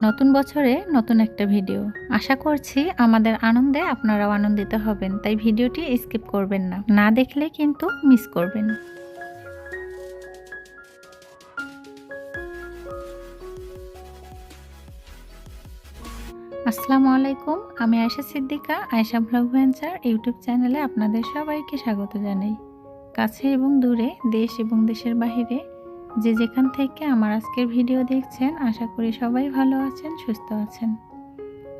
নতুন বছরে নতুন একটা ভিডিও। আশা করছি আমাদের আনন্দে আপনারাও আনন্দিত হবেন, তাই ভিডিওটি স্কিপ করবেন না। না দেখলে কিন্তু মিস করবেন। আসসালামু আলাইকুম, আমি Ayesha Siddika, Ayesha blog venture YouTube চ্যানেলে আপনাদের সবাইকে স্বাগত জানাই। কাছে এবং দূরে, দেশ এবং দেশের বাহিরে যে যেখান থেকে আমার আজকের ভিডিও দেখছেন, আশা করি সবাই ভালো আছেন, সুস্থ আছেন।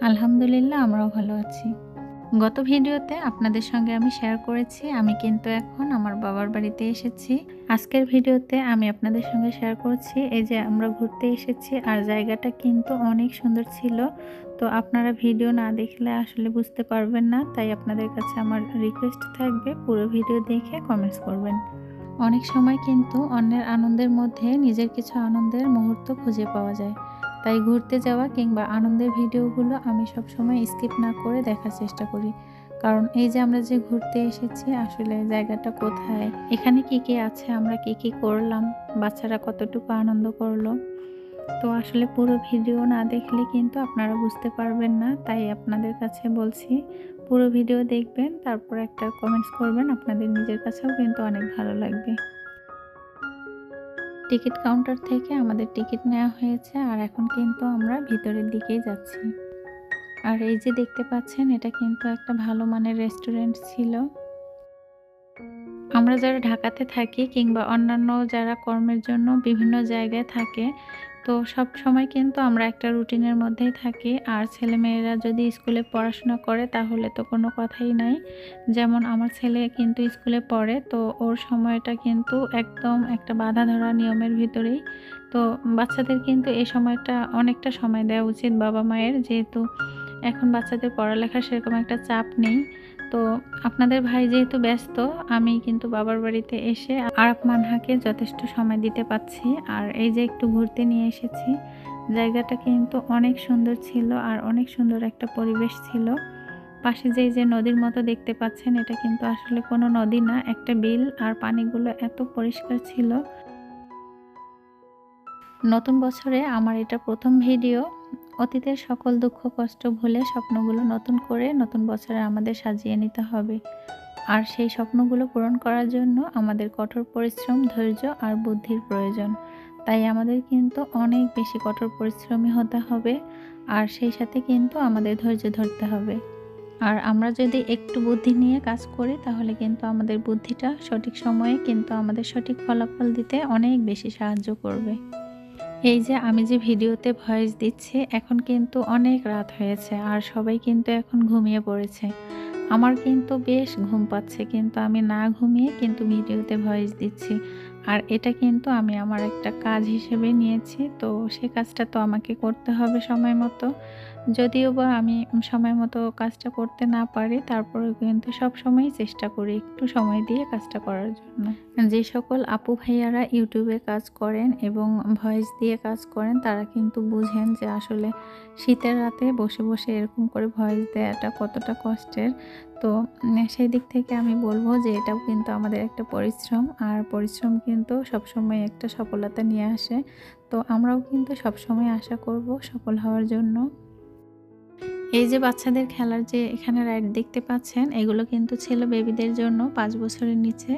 আলহামদুলিল্লাহ, আমরাও ভালো আছি। গত ভিডিওতে আপনাদের সঙ্গে আমি শেয়ার করেছি, আমি কিন্তু এখন আমার বাবার বাড়িতে এসেছি। আজকের ভিডিওতে আমি আপনাদের সঙ্গে শেয়ার করছি, এই যে আমরা ঘুরতে এসেছি আর জায়গাটা কিন্তু অনেক সুন্দর ছিল। তো আপনারা ভিডিও না দেখলে আসলে বুঝতে পারবেন না, তাই আপনাদের কাছে আমার রিকোয়েস্ট থাকবে, পুরো ভিডিও দেখে কমেন্টস করবেন। অনেক সময় কিন্তু অন্যের আনন্দের মধ্যে নিজের কিছু আনন্দের মুহূর্ত খুঁজে পাওয়া যায়। তাই ঘুরতে যাওয়া কিংবা আনন্দের ভিডিওগুলো আমি সবসময় স্কিপ না করে দেখার চেষ্টা করি। কারণ এই যে আমরা যে ঘুরতে এসেছি, আসলে জায়গাটা কোথায়? এখানে কি কি আছে? আমরা কি কি করলাম? বাচ্চারা কতটুকু আনন্দ করল? তো আসলে পুরো ভিডিও না দেখলে কিন্তু আপনারা বুঝতে পারবেন না। তাই আপনাদের কাছে বলছি পুরো ভিডিও দেখবেন, তারপর একটা কমেন্টস করবেন, আপনাদের নিজের কাছেও কিন্তু অনেক ভালো লাগবে। টিকিট কাউন্টার থেকে আমাদের টিকিট নেওয়া হয়েছে আর এখন কিন্তু আমরা ভিতরের দিকেই যাচ্ছি। আর এই যে দেখতে পাচ্ছেন, এটা কিন্তু একটা ভালো মানের রেস্টুরেন্ট ছিল। আমরা যারা ঢাকাতে থাকি কিংবা অন্যান্য যারা কর্মের জন্য বিভিন্ন জায়গায় থাকে তো সব সময় কিন্তু আমরা একটা রুটিনের মধ্যেই থাকি। আর ছেলেমেয়েরা যদি স্কুলে পড়াশোনা করে তাহলে তো কোনো কথাই নাই। যেমন আমার ছেলে কিন্তু স্কুলে পড়ে, তো ওর সময়টা কিন্তু একদম একটা বাধা ধরা নিয়মের ভিতরেই। তো বাচ্চাদের কিন্তু এই সময়টা অনেকটা সময় দেওয়া উচিত বাবা মায়ের যেহেতু এখন বাচ্চাদের পড়ালেখার সেরকম একটা চাপ নেই। তো আপনাদের ভাই যেহেতু ব্যস্ত, আমি কিন্তু বাবার বাড়িতে এসে আরাপ মানহাকে যথেষ্ট সময় দিতে পাচ্ছি আর এই যে একটু ঘুরতে নিয়ে এসেছি, জায়গাটা কিন্তু অনেক সুন্দর ছিল আর অনেক সুন্দর একটা পরিবেশ ছিল। পাশে যে যে নদীর মতো দেখতে পাচ্ছেন, এটা কিন্তু আসলে কোনো নদী না, একটা বিল আর পানিগুলো এত পরিষ্কার ছিল। নতুন বছরে আমার এটা প্রথম ভিডিও অতীতের সকল দুঃখ, কষ্ট ভুলে স্বপ্নগুলো নতুন করে নতুন বছরে আমাদের সাজিয়ে নিতে হবে। আর সেই স্বপ্নগুলো পূরণ করার জন্য আমাদের কঠোর পরিশ্রম, ধৈর্য আর বুদ্ধির প্রয়োজন। তাই আমাদের কিন্তু অনেক বেশি কঠোর পরিশ্রমী হতে হবে আর সেই সাথে কিন্তু আমাদের ধৈর্য ধরতে হবে। আর আমরা যদি একটু বুদ্ধি নিয়ে কাজ করি, তাহলে কিন্তু আমাদের বুদ্ধিটা সঠিক সময়ে কিন্তু আমাদের সঠিক ফলাফল দিতে অনেক বেশি সাহায্য করবে। এই যে আমি যে ভিডিওতে ভয়েস দিচ্ছি, এখন কিন্তু অনেক রাত হয়েছে আর সবাই কিন্তু এখন ঘুমিয়ে পড়েছে। আমার কিন্তু বেশ ঘুম পাচ্ছে, কিন্তু আমি না ঘুমিয়ে কিন্তু ভিডিওতে ভয়েস দিচ্ছি। আর এটা কিন্তু আমি আমার একটা কাজ হিসেবে নিয়েছি, তো সে কাজটা তো আমাকে করতে হবে সময় মতো। যদিও বা আমি সময় মতো কাজটা করতে না পারি, তারপরেও কিন্তু সব সময় চেষ্টা করি একটু সময় দিয়ে কাজটা করার জন্য। যে সকল আপু ভাইয়ারা ইউটিউবে কাজ করেন এবং ভয়েস দিয়ে কাজ করেন, তারা কিন্তু বুঝেন যে আসলে শীতের রাতে বসে বসে এরকম করে ভয়েস দেওয়াটা কতটা কষ্টের। তো সেই দিক থেকে আমি বলব যে এটাও কিন্তু আমাদের একটা পরিশ্রম, আর পরিশ্রম কিন্তু সবসময় একটা সফলতা নিয়ে আসে। তো আমরাও কিন্তু সবসময় আশা করব সফল হওয়ার জন্য। এই যে বাচ্চাদের খেলার যে এখানে রাইড দেখতে পাচ্ছেন, এগুলো কিন্তু ছিল বেবিদের জন্য পাঁচ বছরের নিচে।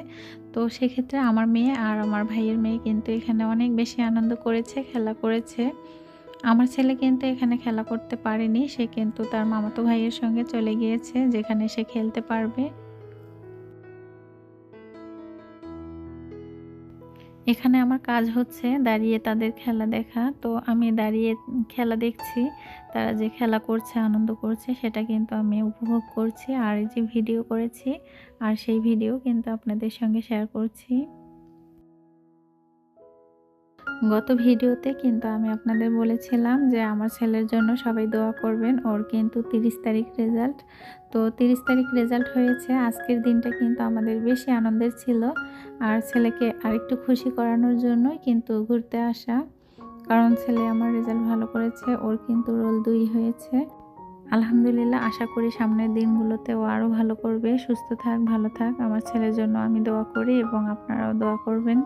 তো সেক্ষেত্রে আমার মেয়ে আর আমার ভাইয়ের মেয়ে কিন্তু এখানে অনেক বেশি আনন্দ করেছে, খেলা করেছে। আমার ছেলে কিন্তু এখানে খেলা করতে পারেনি, সে কিন্তু তার মামাতো ভাইয়ের সঙ্গে চলে গিয়েছে, যেখানে সে খেলতে পারবে। এখানে আমার কাজ হচ্ছে দাঁড়িয়ে তাদের খেলা দেখা। তো আমি দাঁড়িয়ে খেলা দেখছি, তারা যে খেলা করছে, আনন্দ করছে, সেটা কিন্তু আমি উপভোগ করছি। আর যে ভিডিও করেছি, আর সেই ভিডিও কিন্তু আপনাদের সঙ্গে শেয়ার করছি। গত ভিডিওতে কিন্তু আমি আপনাদের বলেছিলাম যে আমার ছেলের জন্য সবাই দোয়া করবেন, ওর কিন্তু তিরিশ তারিখ রেজাল্ট তো তিরিশ তারিখ রেজাল্ট হয়েছে, আজকের দিনটা কিন্তু আমাদের বেশি আনন্দের ছিল। আর ছেলেকে আরেকটু খুশি করানোর জন্যই কিন্তু ঘুরতে আসা। কারণ ছেলে আমার রেজাল্ট ভালো করেছে, ওর কিন্তু রোল দুই হয়েছে। আলহামদুলিল্লাহ, আশা করি সামনের দিনগুলোতে ও আরও ভালো করবে। সুস্থ থাক, ভালো থাক। আমার ছেলের জন্য আমি দোয়া করি এবং আপনারাও দোয়া করবেন।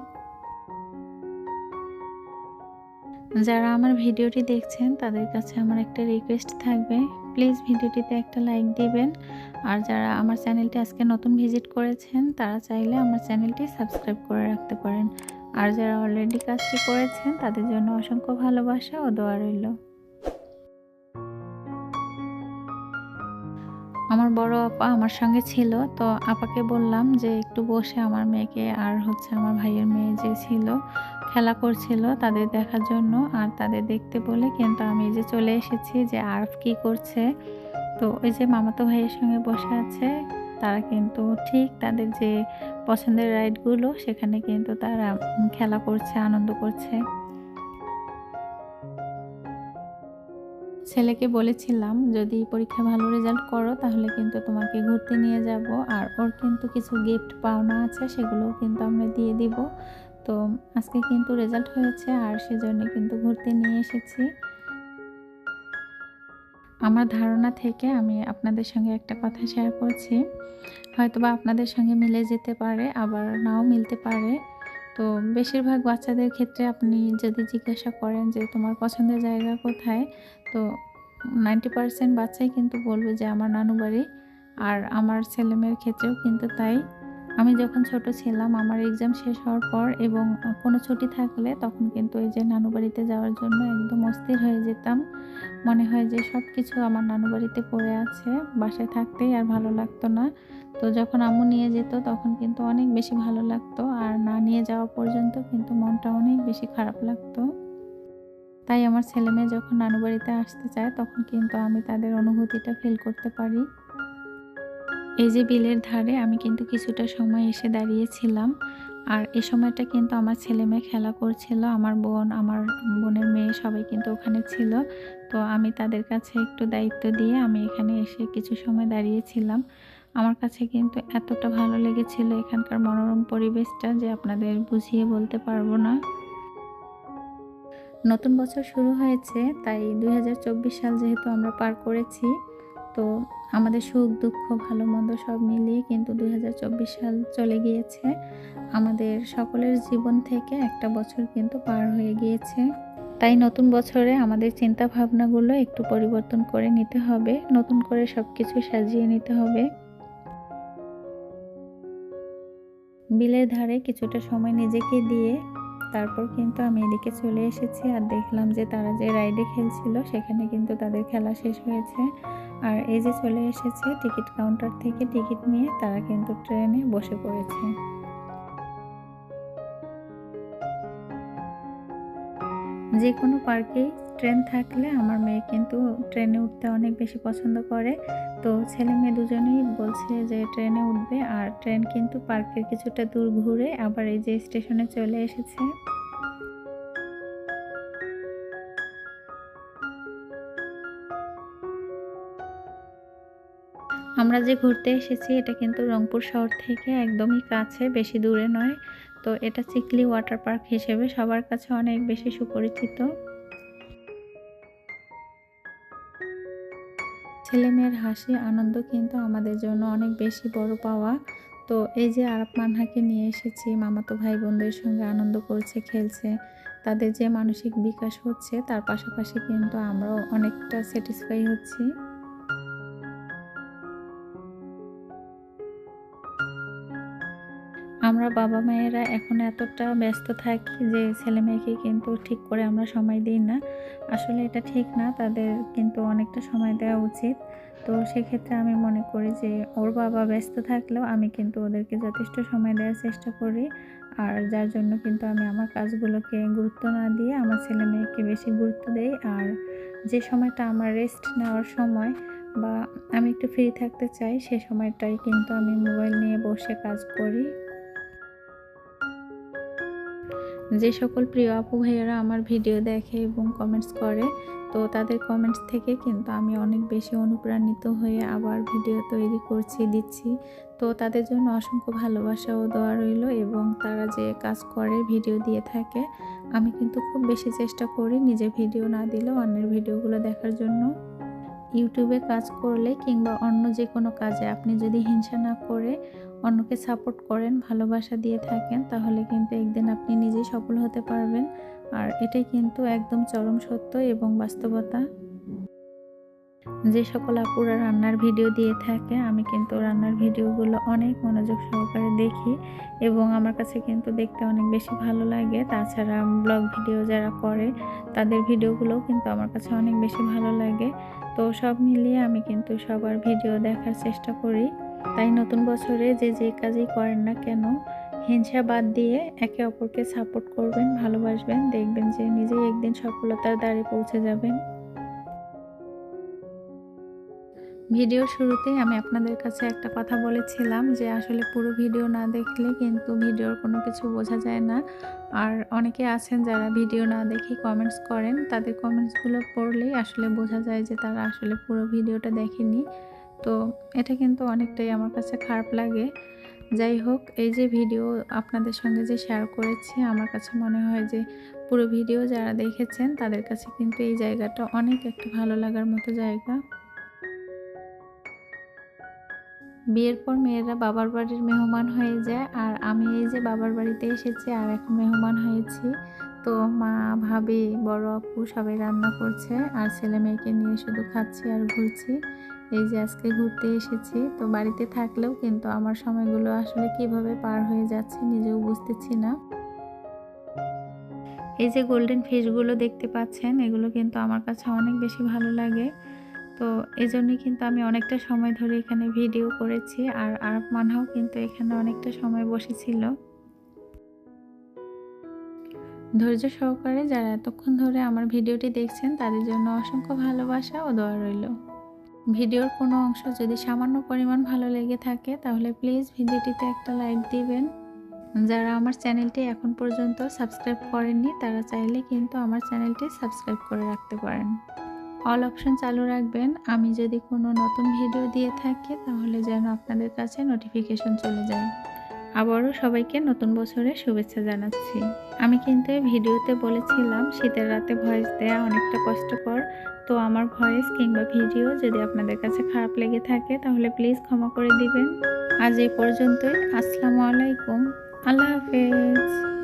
যারা আমার ভিডিওটি দেখছেন, তাদের কাছে আমার একটা রিকোয়েস্ট থাকবে। প্লিজ ভিডিওটিতে একটা লাইক দিবেন। আর যারা আমার চ্যানেলটি আজকে নতুন ভিজিট করেছেন, তারা চাইলে আমার চ্যানেলটি সাবস্ক্রাইব করে রাখতে পারেন। আর যারা অলরেডি কাজটি করেছেন, তাদের জন্য অসংখ্য ভালোবাসা ও দোয়া রইল। আমার বড় আপা আমার সঙ্গে ছিল, তো আপাকে বললাম যে একটু বসে আমার মেয়েকে আর হচ্ছে আমার ভাইয়ের মেয়ে যে ছিল খেলা করছিল তাদের দেখার জন্য আর তাদের দেখতে বলে কিন্তু আমি যে চলে এসেছি যে আরফ কি করছে। তো ওই যে মামাতো ভাইয়ের সঙ্গে বসে আছে, তারা কিন্তু ঠিক তাদের যে পছন্দের রাইডগুলো সেখানে কিন্তু তারা খেলা করছে, আনন্দ করছে। ছেলেকে বলেছিলাম, যদি পরীক্ষা ভালো রেজাল্ট করো তাহলে কিন্তু তোমাকে ঘুরতে নিয়ে যাব, আর ওর কিন্তু কিছু গিফট পাওনা আছে সেগুলোও কিন্তু আমরা দিয়ে দিব। তো আজকে কিন্তু রেজাল্ট হয়েছে আর সেজন্য কিন্তু ঘুরতে নিয়ে এসেছি। আমার ধারণা থেকে আমি আপনাদের সঙ্গে একটা কথা শেয়ার করছি। হয়তোবা আপনাদের সঙ্গে মিলে যেতে পারে, আবার নাও মিলতে পারে। তো বেশিরভাগ বাচ্চাদের ক্ষেত্রে আপনি যদি জিজ্ঞাসা করেন যে তোমার পছন্দের জায়গা কোথায়, তো নাইনটি পার্সেন্ট বাচ্চাই কিন্তু বলবে যে আমার নানু বাড়ি আর আমার ছেলেমেয়ের ক্ষেত্রেও কিন্তু তাই। আমি যখন ছোট ছিলাম, আমার এক্সাম শেষ হওয়ার পর এবং কোনো ছুটি থাকলে তখন কিন্তু এই যে নানু বাড়িতে যাওয়ার জন্য একদম অস্থির হয়ে যেতাম। মনে হয় যে সব কিছু আমার নানু বাড়িতে পড়ে আছে, বাসায় থাকতেই আর ভালো লাগতো না। তো যখন আম্মু নিয়ে যেত তখন কিন্তু অনেক বেশি ভালো লাগতো আর না নিয়ে যাওয়া পর্যন্ত কিন্তু মনটা অনেক বেশি খারাপ লাগতো। তাই আমার ছেলে মেয়ে যখন নানু বাড়িতে আসতে চায় তখন কিন্তু আমি তাদের অনুভূতিটা ফিল করতে পারি। এই যে বিলের ধারে আমি কিন্তু কিছুটা সময় এসে দাঁড়িয়েছিলাম। আর এই সময়টা কিন্তু আমার ছেলে মেয়ে খেলা করছিল, আমার বোন, আমার বোনের মেয়ে সবাই কিন্তু ওখানে ছিল। তো আমি তাদের কাছে একটু দায়িত্ব দিয়ে আমি এখানে এসে কিছু সময় দাঁড়িয়েছিলাম। আমার কাছে কিন্তু এতটা ভালো লেগেছিল এখানকার মনোরম পরিবেশটা যে আপনাদের বুঝিয়ে বলতে পারব না। নতুন বছর শুরু হয়েছে, তাই দু হাজার চব্বিশ সাল যেহেতু আমরা পার করেছি তো আমাদের সুখ, দুঃখ, ভালো, মন্দ সব মিলিয়ে কিন্তু দু হাজার চব্বিশ সাল চলে গিয়েছে। আমাদের সকলের জীবন থেকে একটা বছর কিন্তু পার হয়ে গিয়েছে। তাই নতুন বছরে আমাদের চিন্তা ভাবনাগুলো একটু পরিবর্তন করে নিতে হবে, নতুন করে সব কিছু সাজিয়ে নিতে হবে। বিলের ধারে কিছুটা সময় নিজেকে দিয়ে তারপর কিন্তু আমি এদিকে চলে এসেছি আর দেখলাম যে তারা যে রাইডে খেলছিল, সেখানে কিন্তু তাদের খেলা শেষ হয়েছে। আর এই যে চলে এসেছে টিকিট কাউন্টার থেকে টিকিট নিয়ে তারা কিন্তু ট্রেনে বসে পড়েছে। যে কোনো পার্কেই ট্রেন থাকলে আমার মেয়ে কিন্তু ট্রেনে উঠতে অনেক বেশি পছন্দ করে। তো ছেলে মেয়ে দুজনেই বলছে যে ট্রেনে উঠবে আর ট্রেন কিন্তু পার্কের কিছুটা দূর ঘুরে আবার এই যে স্টেশনে চলে এসেছে। আমরা যে ঘুরতে এসেছি এটা কিন্তু রংপুর শহর থেকে একদমই কাছে, বেশি দূরে নয়। তো এটা চিকলি ওয়াটার পার্ক হিসেবে সবার কাছে অনেক বেশি সুপরিচিত। ছেলেমেয়ের হাসি, আনন্দ কিন্তু আমাদের জন্য অনেক বেশি বড় পাওয়া। তো এই যে আরব মানহাকে নিয়ে এসেছি, মামাতো ভাই বোনদের সঙ্গে আনন্দ করছে, খেলছে, তাদের যে মানসিক বিকাশ হচ্ছে, তার পাশাপাশি কিন্তু আমরাও অনেকটা স্যাটিসফাই হচ্ছি। আমরা বাবা মায়েরা এখন এতটা ব্যস্ত থাকি যে ছেলে মেয়েকে কিন্তু ঠিক করে আমরা সময় দিই না। আসলে এটা ঠিক না, তাদের কিন্তু অনেকটা সময় দেওয়া উচিত। তো সেক্ষেত্রে আমি মনে করি যে ওর বাবা ব্যস্ত থাকলেও আমি কিন্তু ওদেরকে যথেষ্ট সময় দেওয়ার চেষ্টা করি। আর যার জন্য কিন্তু আমি আমার কাজগুলোকে গুরুত্ব না দিয়ে আমার ছেলে মেয়েকে বেশি গুরুত্ব দেই। আর যে সময়টা আমার রেস্ট নেওয়ার সময় বা আমি একটু ফ্রি থাকতে চাই, সে সময়টাই কিন্তু আমি মোবাইল নিয়ে বসে কাজ করি। যে সকল প্রিয় আপু ভাইয়ারা আমার ভিডিও দেখে এবং কমেন্টস করে, তো তাদের কমেন্টস থেকে কিন্তু আমি অনেক বেশি অনুপ্রাণিত হয়ে আবার ভিডিও তৈরি করছি, দিচ্ছি। তো তাদের জন্য অসংখ্য ভালোবাসা ও দোয়া রইল এবং তারা যে কাজ করে, ভিডিও দিয়ে থাকে, আমি কিন্তু খুব বেশি চেষ্টা করি নিজে ভিডিও না দিলেও অন্যের ভিডিওগুলো দেখার জন্য। ইউটিউবে কাজ করলে কিংবা অন্য যে কোনো কাজে আপনি যদি হিংসা না করে অন্যকে সাপোর্ট করেন, ভালোবাসা দিয়ে থাকেন, তাহলে কিন্তু একদিন আপনি নিজেই সফল হতে পারবেন। আর এটাই কিন্তু একদম চরম সত্য এবং বাস্তবতা। যে সকল আপুরা রান্নার ভিডিও দিয়ে থাকে, আমি কিন্তু রান্নার ভিডিওগুলো অনেক মনোযোগ সহকারে দেখি এবং আমার কাছে কিন্তু দেখতে অনেক বেশি ভালো লাগে। তাছাড়া ব্লগ ভিডিও যারা করে, তাদের ভিডিওগুলোও কিন্তু আমার কাছে অনেক বেশি ভালো লাগে। তো সব মিলিয়ে আমি কিন্তু সবার ভিডিও দেখার চেষ্টা করি। তাই নতুন বছরে যে যে কাজই করেন না কেন, হিংসা বাদ দিয়ে একে অপরকে সাপোর্ট করবেন, ভালোবাসবেন, দেখবেন যে নিজেই একদিন সফলতার দ্বারে পৌঁছে যাবেন। ভিডিওর শুরুতেই আমি আপনাদের কাছে একটা কথা বলেছিলাম যে আসলে পুরো ভিডিও না দেখলে কিন্তু ভিডিওর কোনো কিছু বোঝা যায় না। আর অনেকে আছেন যারা ভিডিও না দেখে কমেন্টস করেন, তাদের কমেন্টসগুলো পড়লেই আসলে বোঝা যায় যে তারা আসলে পুরো ভিডিওটা দেখেনি তো এটা কিন্তু অনেকটাই আমার কাছে খারাপ লাগে। যাই হোক, এই যে ভিডিও আপনাদের সঙ্গে যে শেয়ার করেছি, আমার কাছে মনে হয় যে পুরো ভিডিও যারা দেখেছেন, তাদের কাছে কিন্তু এই জায়গাটা অনেক একটা ভালো লাগার মতো জায়গা। বিয়ের পর মেয়েরা বাবার বাড়ির মেহমান হয়ে যায়, আর আমি এই যে বাবার বাড়িতে এসেছি, আর এখন মেহমান হয়েছি। তো মা, ভাবি, বড় আপু সবাই রান্না করছে, আর ছেলে মেয়েকে নিয়ে শুধু খাচ্ছি আর ঘুরছি। এই যে আজকে ঘুরতে এসেছি, তো বাড়িতে থাকলেও কিন্তু আমার সময়গুলো আসলে কীভাবে পার হয়ে যাচ্ছে নিজেও বুঝতেছি না। এই যে গোল্ডেন ফিশগুলো দেখতে পাচ্ছেন, এগুলো কিন্তু আমার কাছে অনেক বেশি ভালো লাগে। তো এই জন্যই কিন্তু আমি অনেকটা সময় ধরে এখানে ভিডিও করেছি, আর আরব মানহাও কিন্তু এখানে অনেকটা সময় বসেছিল। ধৈর্য সহকারে যারা এতক্ষণ ধরে আমার ভিডিওটি দেখছেন, তাদের জন্য অসংখ্য ভালোবাসা ও দোয়া রইল। ভিডিওর কোনো অংশ যদি সামান্য পরিমাণ ভালো লেগে থাকে, তাহলে প্লিজ ভিডিওটিতে একটা লাইক দিবেন। যারা আমার চ্যানেলটি এখন পর্যন্ত সাবস্ক্রাইব করেননি, তারা চাইলে কিন্তু আমার চ্যানেলটি সাবস্ক্রাইব করে রাখতে পারেন। অল অপশন চালু রাখবেন। আমি যদি কোনো নতুন ভিডিও দিয়ে থাকি, তাহলে যেন আপনাদের কাছে নোটিফিকেশন চলে যায়। আবারও সবাইকে নতুন বছরের শুভেচ্ছা জানাচ্ছি। আমি কিন্তু এই ভিডিওতে বলেছিলাম, শীতের রাতে ভয়েস দেয়া অনেকটা কষ্টকর। তো আমার ভয়েস কিংবা ভিডিও যদি আপনাদের কাছে খারাপ লেগে থাকে, তাহলে প্লিজ ক্ষমা করে দিবেন। আজ এই পর্যন্তই। আসসালামু আলাইকুম। আল্লাহ হাফেজ।